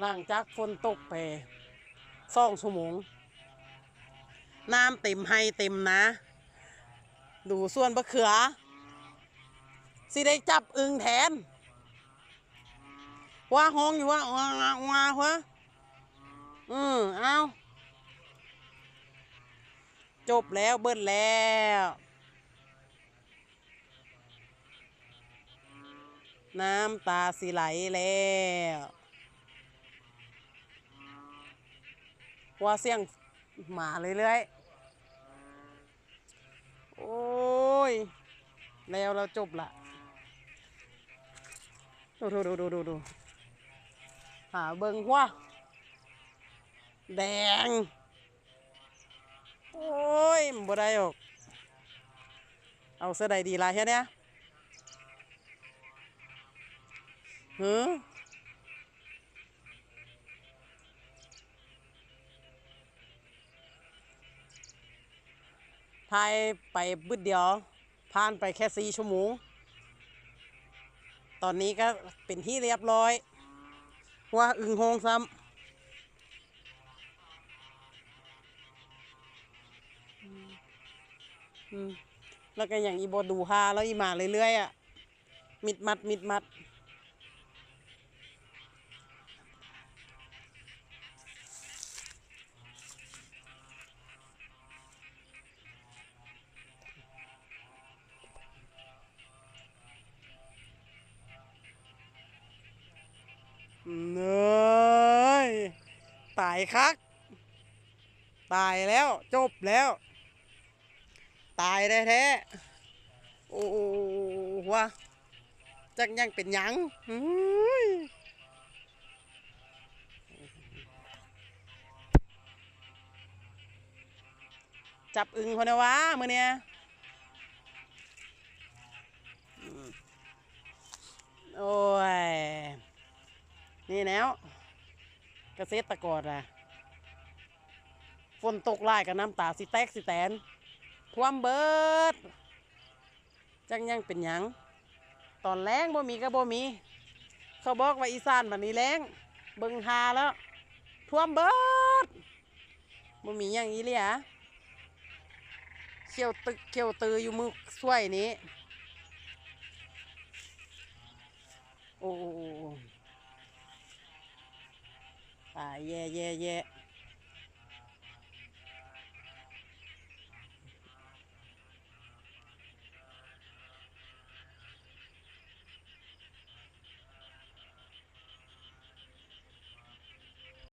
หลังจากฝนตกไปสองชั่วโมง น้ำเต็มให้เต็มนะ ดูส่วนบะเขือ สิได้จับอึงแทน ว่าห้องอยู่ว่าว้าวว้าววอืมเอาจบแล้วเบิ้ลแล้วน้ำตาสิไหลแล้ว ว่าเสียงหมาเรื่อยๆ โอ้ย แล้วเราจบละดูดูดูดูดูดูหาเบิงว่า แดง โอ้ยมันบ่ได้หรอก เอาเสื้อใดดีลายแค่เนี้ยหือายไปบึดเดียวผ่านไปแค่สี่ชั่วโมง ตอนนี้ก็เป็นที่เรียบร้อย ว่าอึงโฮงซ้ำแล้วก็อย่างอีโบดูฮาแล้วอีมาเรื่อยๆอะ มิดมัดมิดมัด เนยตายคัก ตายแล้วจบแล้ว ตายแท้ๆโอ้วะจักยังเป็นหยังอื้ยจับอึงคนนะวะมือเนี้ย นี่แนวเกษตรกรอะฝนตกหลายกับน้ำตาสิแตกสิแตนท่วมเบิด จังยังเป็นหยัง ตอนแรงบ่มีก็บ่มี เขาบอกว่าอีสานบัดนี้แรงเบิงหาแล้วท่วมเบิดบ่มีหยังอีเลยอะเขียวตึกเขียวตืออยู่มือช่วยนี้ โอ้ ตายแย่แย่แย่